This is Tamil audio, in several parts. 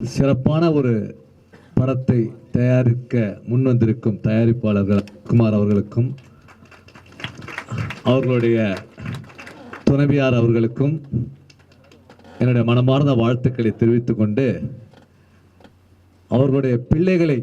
சிறப்பான ஒரு படத்தை தயாரிக்க முன்வந்திருக்கும் தயாரிப்பாளர்கள் குமார் அவர்களுக்கும் அவர்களுடைய துணைவியார் அவர்களுக்கும் என்னுடைய மனமார்ந்த வாழ்த்துக்களை தெரிவித்துக் கொண்டு அவர்களுடைய பிள்ளைகளை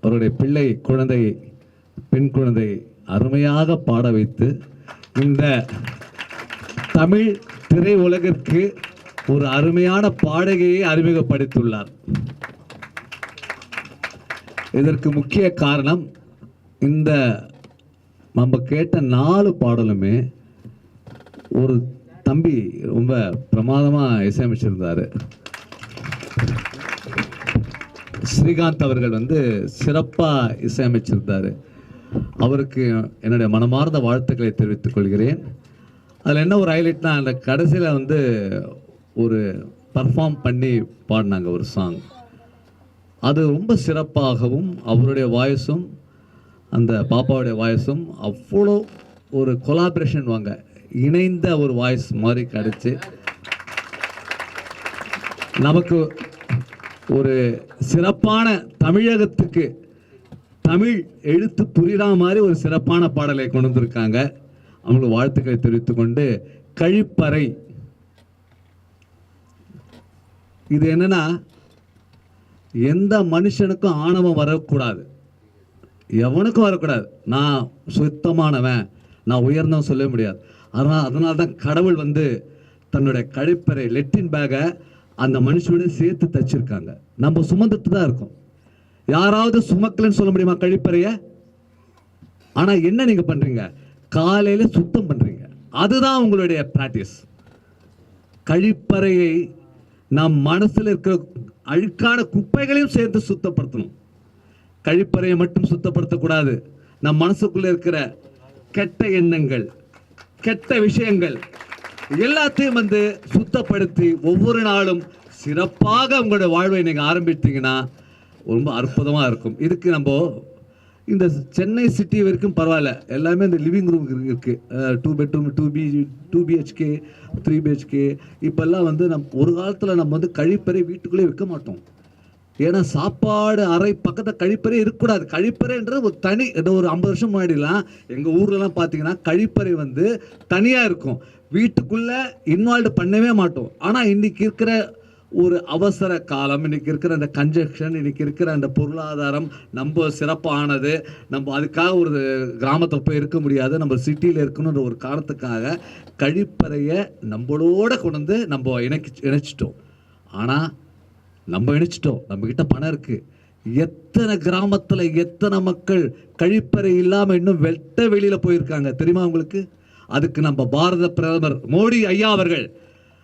அவருடைய பிள்ளை குழந்தையை பெண் குழந்தையை அருமையாக பாட வைத்து இந்த தமிழ் திரை உலகிற்கு ஒரு அருமையான பாடகையை அறிமுகப்படுத்தியுள்ளார். இதற்கு முக்கிய காரணம் இந்த நம்ம கேட்ட நாலு பாடலுமே ஒரு தம்பி ரொம்ப பிரமாதமாக இசையமைச்சிருந்தாரு. ஸ்ரீகாந்த் அவர்கள் வந்து சிறப்பாக இசையமைச்சிருந்தார். அவருக்கு என்னுடைய மனமார்ந்த வாழ்த்துக்களை தெரிவித்துக் கொள்கிறேன். அதில் என்ன ஒரு ஹைலைட்னா அந்த கடைசியில் வந்து ஒரு பர்ஃபார்ம் பண்ணி பாடினாங்க ஒரு சாங் அது ரொம்ப சிறப்பாகவும் அவருடைய வாய்ஸும் அந்த பாப்பாவுடைய வாய்ஸும் அவ்வளோ ஒரு கொலாபரேஷன் வாங்க. இணைந்த ஒரு வாய்ஸ் மாதிரி கிடச்சி. நமக்கு ஒரு சிறப்பான தமிழகத்துக்கு தமிழ் எழுத்து புரியுற மாதிரி ஒரு சிறப்பான பாடலை கொண்டு வந்திருக்காங்க. அவங்களுக்கு வாழ்த்துக்களை தெரிவித்துக் கொண்டு கழிப்பறை இது என்னன்னா எந்த மனுஷனுக்கும் ஆணவம் வரக்கூடாது. எவனுக்கும் வரக்கூடாது. நான் சுத்தமானவன் நான் உயர்ந்தவன் சொல்ல முடியாது. அதனால் அதனால தான் கடவுள் வந்து தன்னுடைய கழிப்பறை லெட்டின் பேகை அந்த மனுஷனோட சேர்த்து தச்சிருக்காங்க. நம்ம சுமந்துட்டு தான் இருக்கோம். யாராவது சுமக்கலன்னு சொல்ல முடியுமா கழிப்பறைய? ஆனா என்ன நீங்க பண்றீங்க? காலையில சுத்தம் பண்றீங்க. அதுதான் உங்களுடைய பிராக்டிஸ் கழிப்பறையை நம் மனசில் இருக்கிற அழுக்கான குப்பைகளையும் சேர்த்து சுத்தப்படுத்தணும். கழிப்பறையை மட்டும் சுத்தப்படுத்தக்கூடாது. நம் மனசுக்குள்ளே இருக்கிற கெட்ட எண்ணங்கள் கெட்ட விஷயங்கள் எல்லாத்தையும் வந்து சுத்தப்படுத்தி ஒவ்வொரு நாளும் சிறப்பாக உங்களுடைய வாழ்வை நீங்கள் ஆரம்பித்தீங்கன்னா ரொம்ப அற்புதமாக இருக்கும். இதுக்கு நம்ம இந்த சென்னை சிட்டி வரைக்கும் பரவாயில்ல. எல்லாமே இந்த லிவிங் ரூம் இருக்கு two bedroom two B two BHK three BHK இப்போல்லாம் வந்து நம் ஒரு காலத்தில் நம்ம வந்து கழிப்பறை வீட்டுக்குள்ளே வைக்க மாட்டோம். ஏன்னா சாப்பாடு அறை பக்கத்தில் கழிப்பறை இருக்கக்கூடாது. கழிப்பறைன்றது ஒரு தனி இந்த ஒரு ஐம்பது வருஷம் முன்னாடிலாம் எங்கள் ஊர்லலாம் பார்த்தீங்கன்னா கழிப்பறை வந்து தனியாக இருக்கும். வீட்டுக்குள்ளே இன்வால்வ் பண்ணவே மாட்டோம். ஆனால் இன்றைக்கி இருக்கிற ஒரு அவசர காலம். இன்னைக்கு இருக்கிற அந்த கன்ஜெக்ஷன் இன்னைக்கு இருக்கிற அந்த பொருளாதாரம் நம்ம சிறப்பானது. நம்ம அதுக்காக ஒரு கிராமத்தை போய் இருக்க முடியாது. நம்ம சிட்டியில் இருக்கணுன்ற ஒரு காரணத்துக்காக கழிப்பறையை நம்மளோட கொண்டு வந்து நம்ம இணைக்கி இணைச்சிட்டோம். ஆனால் நம்ம இணைச்சிட்டோம். நம்மக்கிட்ட பணம் இருக்குது எத்தனை கிராமத்தில் எத்தனை மக்கள் கழிப்பறை இல்லாமல் இன்னும் வெட்ட வெளியில் போயிருக்காங்க தெரியுமா உங்களுக்கு? அதுக்கு நம்ம பாரத பிரதமர் மோடி ஐயா அவர்கள்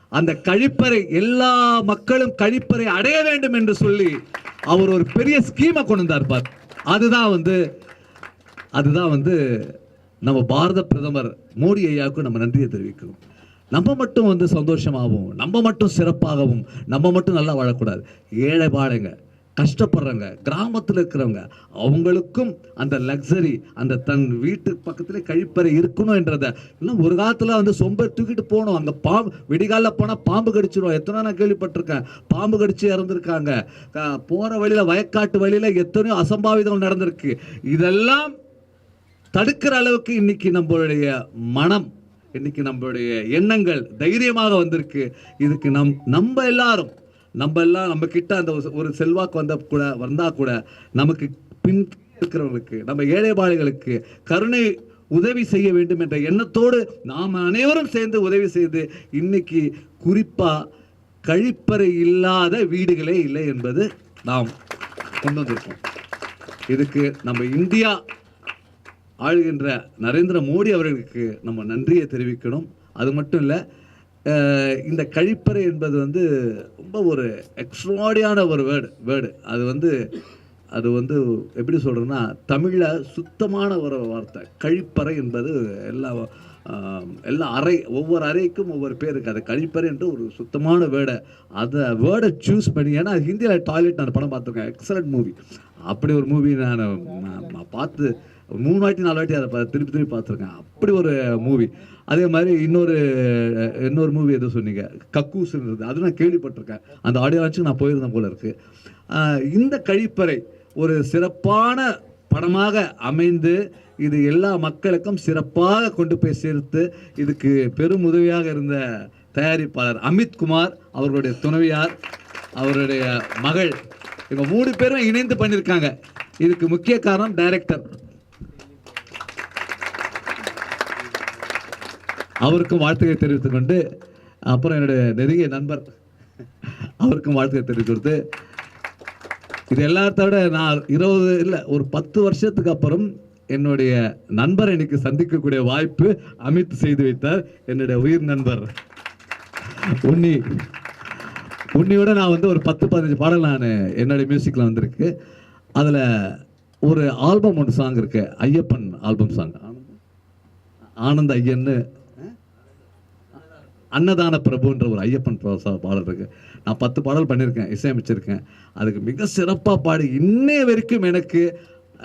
அந்த கழிப்பறை எல்லா மக்களும் கழிப்பறை அடைய வேண்டும் என்று சொல்லி அவர் ஒரு பெரிய ஸ்கீமை கொண்டு வந்தார் பார். அதுதான் வந்து அதுதான் வந்து நம்ம பாரத பிரதமர் மோடி ஐயாவுக்கும் நம்ம நன்றியை தெரிவிக்கிறோம். நம்ம மட்டும் வந்து சந்தோஷமாகவும் நம்ம மட்டும் சிறப்பாகவும் நம்ம மட்டும் நல்லா வாழக்கூடாது. ஏழை பாழைங்க கஷ்டப்படுறவங்க கிராமத்தில் இருக்கிறவங்க அவங்களுக்கும் அந்த லக்ஸரி அந்த தன் வீட்டு பக்கத்தில் கழிப்பறை இருக்கணும் என்றதை. இன்னும் ஒரு காலத்தில் வந்து சொம்ப தூக்கிட்டு போகணும். அங்கே பாம்பு விடிகாலில் போனால் பாம்பு கடிச்சிடும் எத்தனை நான் கேள்விப்பட்டிருக்கேன். பாம்பு கடிச்சு இறந்துருக்காங்க. போகிற வழியில் வயக்காட்டு வழியில் எத்தனையோ அசம்பாவிதம் நடந்திருக்கு. இதெல்லாம் தடுக்கிற அளவுக்கு இன்னைக்கு நம்மளுடைய மனம் இன்னைக்கு நம்மளுடைய எண்ணங்கள் தைரியமாக வந்திருக்கு. இதுக்கு நம் நம்ம எல்லாரும் நம்ம எல்லாம் நம்ம கிட்ட அந்த ஒரு- செல்வாக்கு வந்த கூட வந்தா கூட நமக்கு பின் இருக்கிறவங்களுக்கு நம்ம ஏழைபாளிகளுக்கு கருணை உதவி செய்ய வேண்டும் என்ற எண்ணத்தோடு நாம் அனைவரும் சேர்ந்து உதவி செய்து இன்னைக்கு குறிப்பா கழிப்பறை இல்லாத வீடுகளே இல்லை என்பது நாம் கொண்டு வந்திருக்கோம். இதுக்கு நம்ம இந்தியா ஆளுகின்ற நரேந்திர மோடி அவர்களுக்கு நம்ம நன்றியை தெரிவிக்கணும். அது மட்டும் இல்லை இந்த கழிப்பறை என்பது வந்து ரொம்ப ஒரு எக்ஸ்ட்ராடியான ஒரு வேர்டு வேர்டு அது வந்து அது வந்து எப்படி சொல்கிறேன்னா தமிழில் சுத்தமான ஒரு வார்த்தை. கழிப்பறை என்பது எல்லா எல்லா அறை ஒவ்வொரு அறைக்கும் ஒவ்வொரு பேர் இருக்குது அது கழிப்பறை என்று ஒரு சுத்தமான வேர்டை அதை வேர்டை சூஸ் பண்ணி ஏன்னா ஹிந்தியில் டாய்லெட் நான் படம் பார்த்துருக்கேன். எக்ஸலண்ட் மூவி அப்படி ஒரு மூவி நான் பார்த்து மூணு வாட்டி நாலு வாட்டி அதை திருப்பி திருப்பி பார்த்துருக்கேன். அப்படி ஒரு மூவி அதே மாதிரி இன்னொரு இன்னொரு மூவி எதோ சொன்னீங்க? கக்கூஸ்ன்றது அது நான் கேள்விப்பட்டிருக்கேன். அந்த ஆடியோ லான்ச்சுக்கு நான் போயிருந்தேன் போல இருக்கு. இந்த கழிப்பறை ஒரு சிறப்பான படமாக அமைந்து இது எல்லா மக்களுக்கும் சிறப்பாக கொண்டு போய் சேர்த்து இதுக்கு பெரும் உதவியாக இருந்த தயாரிப்பாளர் அமித்குமார் அவர்களுடைய துணைவியார் அவருடைய மகள். இவங்க மூணு பேரும் இணைந்து பண்ணியிருக்காங்க. இதுக்கு முக்கிய காரணம் டைரக்டர் அவருக்கும் வாழ்த்துக்களை தெரிவித்துக் கொண்டு அப்புறம் என்னுடைய நெருங்கிய நண்பர் அவருக்கும் வாழ்த்துக்களை தெரிவித்து கொடுத்து இது எல்லாத்த விட நான் இருபது இல்லை ஒரு பத்து வருஷத்துக்கு அப்புறம் என்னுடைய நண்பர் இன்னைக்கு சந்திக்கக்கூடிய வாய்ப்பு அமித் செய்து வைத்தார். என்னுடைய உயிர் நண்பர் உன்னி. உன்னியோட நான் வந்து ஒரு பத்து பதினஞ்சு பாடல் நான் என்னுடைய மியூசிக்கில் வந்திருக்கு. அதில் ஒரு ஆல்பம் ஒன்று சாங் இருக்கு ஐயப்பன் ஆல்பம் சாங் ஆனந்த் ஐயன்னு அன்னதான பிரபுன்ற ஒரு ஐயப்பன் பாடல் இருக்கு. நான் பத்து பாடல் பண்ணியிருக்கேன் இசையமைச்சிருக்கேன். அதுக்கு மிக சிறப்பாக பாடி இன்னைய வரைக்கும் எனக்கு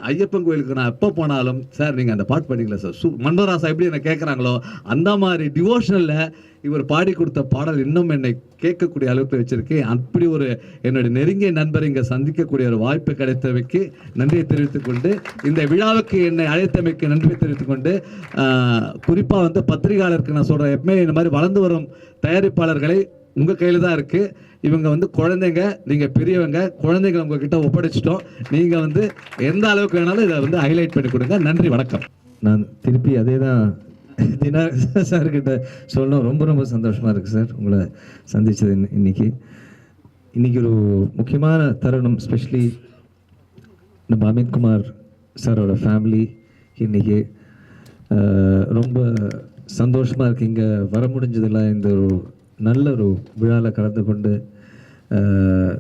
ஐயப்பன் கோயிலுக்கு நான் எப்போ போனாலும் சார் நீங்கள் அந்த பாட்டு பண்ணீங்களா சார் சூ மன்மராசா எப்படி என்ன கேட்குறாங்களோ அந்த மாதிரி டிவோஷனலில் இவர் பாடி கொடுத்த பாடல் இன்னும் என்னை கேட்கக்கூடிய அளவுக்கு வச்சுருக்கேன் அப்படி ஒரு என்னுடைய நெருங்கிய நண்பர் இங்கே சந்திக்கக்கூடிய ஒரு வாய்ப்பு கிடைத்தமைக்கு நன்றியை தெரிவித்துக் கொண்டு இந்த விழாவுக்கு என்னை அழைத்தமைக்கு நன்றி தெரிவித்துக் கொண்டு குறிப்பாக வந்து பத்திரிகையாளருக்கு நான் சொல்கிறேன் எப்பவுமே இந்த மாதிரி வளர்ந்து வரும் தயாரிப்பாளர்களை உங்கள் கையில் தான் இருக்குது இவங்க வந்து குழந்தைங்க நீங்கள் பெரியவங்க குழந்தைங்க உங்ககிட்ட ஒப்படைச்சிட்டோம். நீங்கள் வந்து எந்த அளவுக்கு வேணாலும் இதை வந்து ஹைலைட் பண்ணி கொடுங்க. நன்றி வணக்கம். நான் திருப்பி அதே தான் தினா சார்கிட்ட சொல்லணும். ரொம்ப ரொம்ப சந்தோஷமாக இருக்குது சார் உங்களை சந்தித்தது இன்னைக்கு. இன்றைக்கி ஒரு முக்கியமான தருணம் ஸ்பெஷலி நம்ம அமித்குமார் சாரோட ஃபேமிலி இன்னைக்கு. ரொம்ப சந்தோஷமாக இருக்குது இங்கே வர முடிஞ்சதில்ல இந்த ஒரு நல்ல ஒரு விழாவில் கலந்து கொண்டு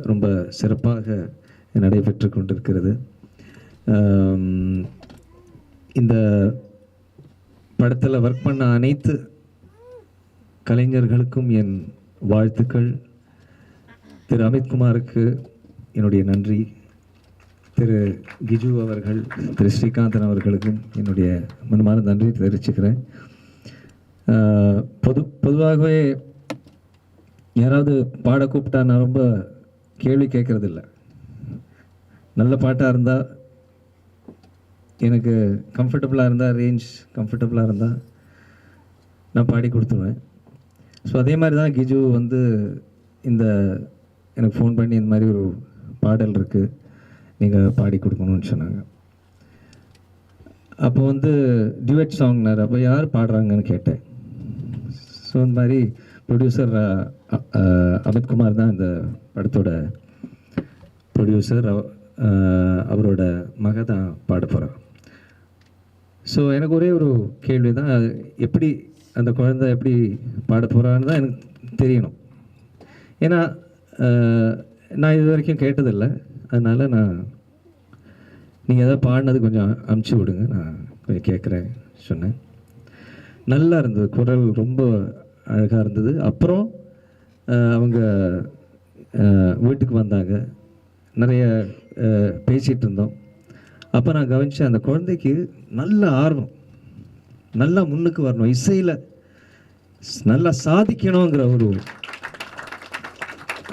ரொம்ப சிறப்பாக நடைபெற்று கொண்டிருக்கிறது. இந்த படத்தில் ஒர்க் பண்ண அனைத்து கலைஞர்களுக்கும் என் வாழ்த்துக்கள். திரு அமித்குமாருக்கு என்னுடைய நன்றி. திரு கிஜு அவர்கள் திரு ஸ்ரீகாந்தன் அவர்களுக்கும் என்னுடைய மனமார்ந்த நன்றி தெரிவிச்சுக்கிறேன். பொது பொதுவாகவே யாராவது பாட கூப்பிட்டா நான் ரொம்ப கேள்வி கேட்கறதில்ல. நல்ல பாட்டாக இருந்தால் எனக்கு கம்ஃபர்டபுளாக இருந்தால் ரேஞ்ச் கம்ஃபர்டபுளாக இருந்தால் நான் பாடி கொடுத்துருவேன். ஸோ அதே மாதிரி தான் கிஜு வந்து இந்த எனக்கு ஃபோன் பண்ணி இந்த மாதிரி ஒரு பாடல் இருக்குது நீங்கள் பாடி கொடுக்கணும்னு சொன்னாங்க. அப்போ வந்து டியூட் சாங்னார் அப்போ யார் பாடுறாங்கன்னு கேட்டேன். ஸோ இந்த மாதிரி ப்ரொடியூசர் அமித்குமார் uh, uh, தான் இந்த படத்தோட ப்ரொடியூசர் uh, அவரோட மக தான் பாட போகிறான் ஸோ எனக்கு ஒரே ஒரு கேள்வி தான். அது எப்படி அந்த குழந்தை எப்படி பாட போகிறான்னு தான் எனக்கு தெரியணும். ஏன்னா நான் இது வரைக்கும் கேட்டதில்லை. அதனால் நான் நீங்கள் எதாவது பாடினது கொஞ்சம் அமுச்சு விடுங்க. நான் கொஞ்சம் கேட்குறேன் சொன்னேன். நல்லா இருந்தது. குரல் ரொம்ப அழகாக இருந்தது. அப்புறம் அவங்க வீட்டுக்கு வந்தாங்க. நிறைய பேசிகிட்டு இருந்தோம். அப்போ நான் கவனித்தேன் அந்த குழந்தைக்கு நல்ல ஆர்வம். நல்லா முன்னுக்கு வரணும். இசையில் நல்லா சாதிக்கணுங்கிற ஒரு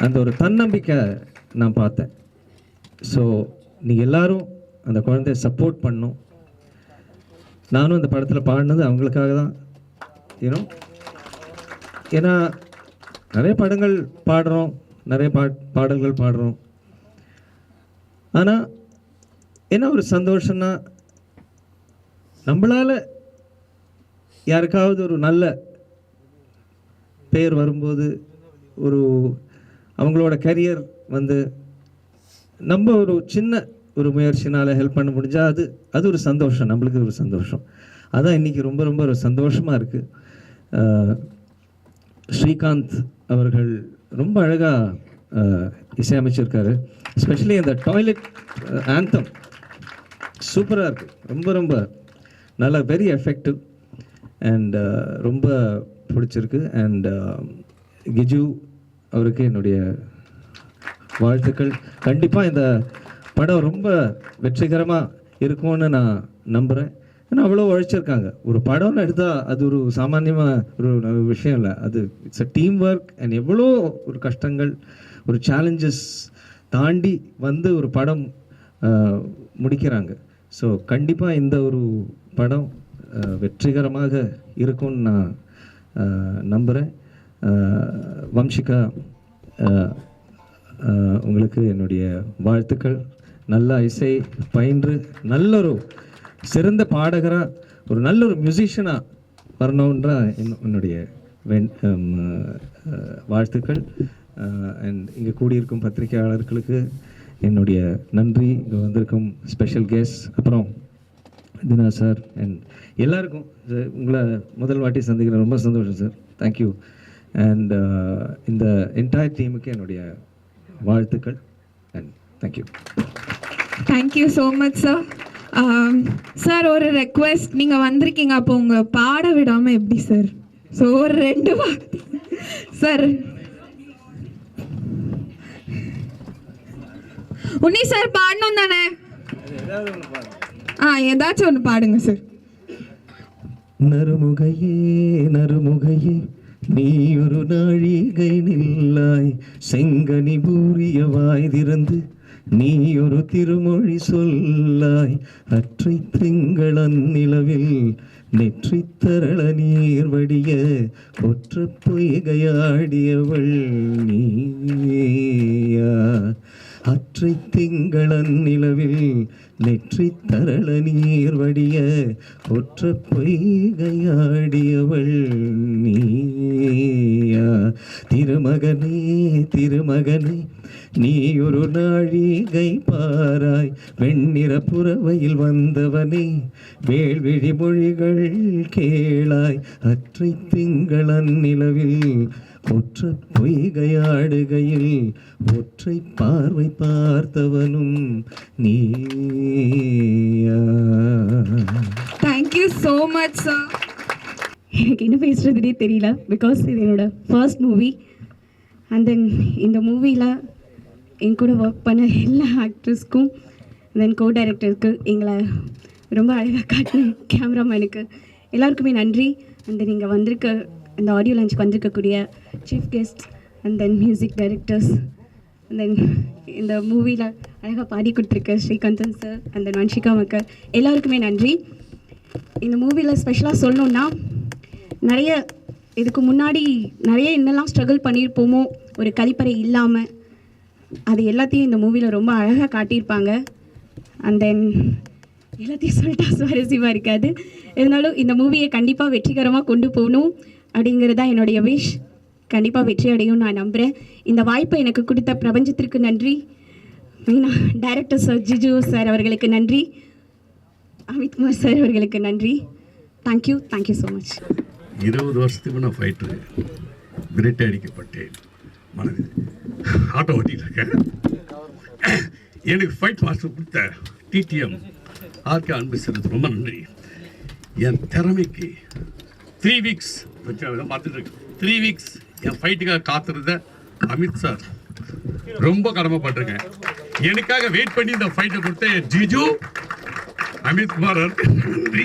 அந்த ஒரு தன்னம்பிக்கை நான் பார்த்தேன். ஸோ நீங்கள் எல்லாரும் அந்த குழந்தைய சப்போர்ட் பண்ணும் நானும் அந்த படத்தில் பாடினது அவங்களுக்காக தான். ஏன்னோ ஏன்னா நிறைய படங்கள் பாடுறோம் நிறைய பா பாடல்கள் பாடுறோம். ஆனால் என்ன ஒரு சந்தோஷம்னா நம்மளால் யாருக்காவது ஒரு நல்ல பேர் வரும்போது ஒரு அவங்களோட கரியர் வந்து நம்ம ஒரு சின்ன ஒரு முயற்சினால் ஹெல்ப் பண்ண முடிஞ்சால் அது அது ஒரு சந்தோஷம் நம்மளுக்கு ஒரு சந்தோஷம். அதான் இன்றைக்கி ரொம்ப ரொம்ப ஒரு சந்தோஷமாக இருக்குது ஸ்ரீகாந்த் அவர்கள் ரொம்ப அழகாக இசையமைச்சிருக்காரு. ஸ்பெஷலி அந்த டாய்லெட் ஆந்தம் சூப்பராக இருக்குது ரொம்ப ரொம்ப நல்லா வெரி எஃபெக்டிவ் அண்ட் ரொம்ப பிடிச்சிருக்கு. அண்ட் கிஜு அவருக்கு என்னுடைய வாழ்த்துக்கள். கண்டிப்பாக இந்த படம் ரொம்ப வெற்றிகரமாக இருக்கும்னு நான் நம்புகிறேன் ஏன்னா அவ்வளோ உழைச்சிருக்காங்க. ஒரு படம்னு எடுத்தால் அது ஒரு சாமானியமாக ஒரு விஷயம் இல்லை. அது it's a team work and எவ்வளோ ஒரு கஷ்டங்கள் ஒரு சேலஞ்சஸ் தாண்டி வந்து ஒரு படம் முடிக்கிறாங்க. ஸோ கண்டிப்பாக இந்த ஒரு படம் வெற்றிகரமாக இருக்கும்னு நான் நம்புகிறேன் வம்சிகா உங்களுக்கு என்னுடைய வாழ்த்துக்கள். நல்ல இசை பயின்று நல்ல ஒரு சிறந்த பாடகராக ஒரு நல்ல ஒரு மியூசிஷியனாக வரணுன்ற என்னுடைய வாழ்த்துக்கள். அண்ட் இங்கே கூடியிருக்கும் பத்திரிகையாளர்களுக்கு என்னுடைய நன்றி. இங்கே வந்திருக்கும் ஸ்பெஷல் கெஸ்ட் அப்புறம் தினா சார் அண்ட் எல்லாருக்கும் உங்களை முதல் வாட்டி சந்திக்கிறேன். ரொம்ப சந்தோஷம் சார் தேங்க்யூ அண்ட் இந்த என்டையர் டீமுக்கு என்னுடைய வாழ்த்துக்கள் and thank you thank you so much sir Um, sir ஒரு ரெக்வெஸ்ட் நீங்கள் வந்திருக்கீங்க அப்போ உங்கள் பாட விடாமல் எப்படி சார் ஸோ ஒரு ரெண்டு சார் உன்னி சார் பாடணும் தானே? ஆ ஏதாச்சும் ஒன்று பாடுங்க சார் நறுமுகையே நறுமுகையே நீ ஒரு நாழிகை நில்லாய் செங்கனி பூரிய வாய் திறந்து நீ ஒரு திருமொழி சொல்லாய் அற்றை திங்கள் அந்நிலவில் நெற்றி தரள நீர் வடிய ஒற்ற பொய்கையாடியவள் நீ அற்றை திங்களன் நிலவில் நெற்றி தரள நீர் வடிய ஒற்ற பொய்கையாடியவள் நீயா. திருமகனே திருமகனே நீ ஒரு நாழிகை பாராய் வெண்ணிற புறவையில் வந்தவனே வேள்விழி மொழிகள் கேளாய் அற்றை திங்களன் நிலவில் ஒற்ற பொய்கையாடுகையில் ஒற்றை பார்வை பார்த்தவனும் நீயா. தேங்க்யூ ஸோ மச் சார் எனக்கு என்ன பேசுகிறதுனே தெரியல பிகாஸ் இது என்னோட ஃபர்ஸ்ட் மூவி அண்ட் தென் இந்த மூவியில் என் கூட ஒர்க் பண்ண எல்லா ஆக்ட்ரஸ்க்கும் தென் கோ டைரக்டருக்கு எங்களை ரொம்ப அழகாக காட்டின கேமராமேனுக்கு எல்லாருக்குமே நன்றி. அண்ட் தென் இங்கே வந்திருக்க இந்த ஆடியோ லஞ்சுக்கு வந்திருக்கக்கூடிய chief guest and then music directors and then இந்த மூவியில் அழகாக பாடி கொடுத்துருக்க Srikanthan sir and then Vanshika மக்கள். எல்லாருக்குமே நன்றி. இந்த மூவியில் ஸ்பெஷலாக சொல்லணுன்னா நிறைய இதுக்கு முன்னாடி நிறைய என்னெல்லாம் ஸ்ட்ரகிள் பண்ணியிருப்போமோ ஒரு கழிப்பறை இல்லாமல் அது எல்லாத்தையும் இந்த மூவியில் ரொம்ப அழகாக காட்டியிருப்பாங்க. அண்ட் தென் எல்லாத்தையும் சொல்லிட்டா சுவாரஸ்யமாக இருக்காது. இருந்தாலும் இந்த மூவியை கண்டிப்பாக வெற்றிகரமாக கொண்டு போகணும். அப்படிங்கிறது தான் என்னுடைய விஷ் கண்டிப்பாக வெற்றி அடையும் நான் நம்புகிறேன் இந்த வாய்ப்பை எனக்கு கொடுத்த பிரபஞ்சத்திற்கு நன்றி. மெயினாக டைரக்டர் சார் ஜிஜு சார் அவர்களுக்கு நன்றி. அமித்குமார் சார் அவர்களுக்கு நன்றி. தேங்க்யூ தேங்க்யூ ஸோ மச் இருபது வருஷத்துக்கு நான் ஃபைட்டரு விரட்டை அடிக்கப்பட்டேன். மனதில். ஆட்டோ ஓட்டிகிட்டு இருக்கேன். எனக்கு ஃபைட் மாஸ்டர் கொடுத்த டிடிஎம் ஆர்கே அன்பு செலுத்து ரொம்ப நன்றி. என் திறமைக்கு த்ரீ வீக்ஸ் பார்த்துட்டு இருக்கேன் த்ரீ வீக்ஸ் என் ஃபைட்டுக்காக காத்திருந்த அமித் சார் ரொம்ப கடமைப்பட்டிருக்கேன். எனக்காக வெயிட் பண்ணி இந்த ஃபைட்டை கொடுத்த ஜிஜு அமித் குமார் நன்றி.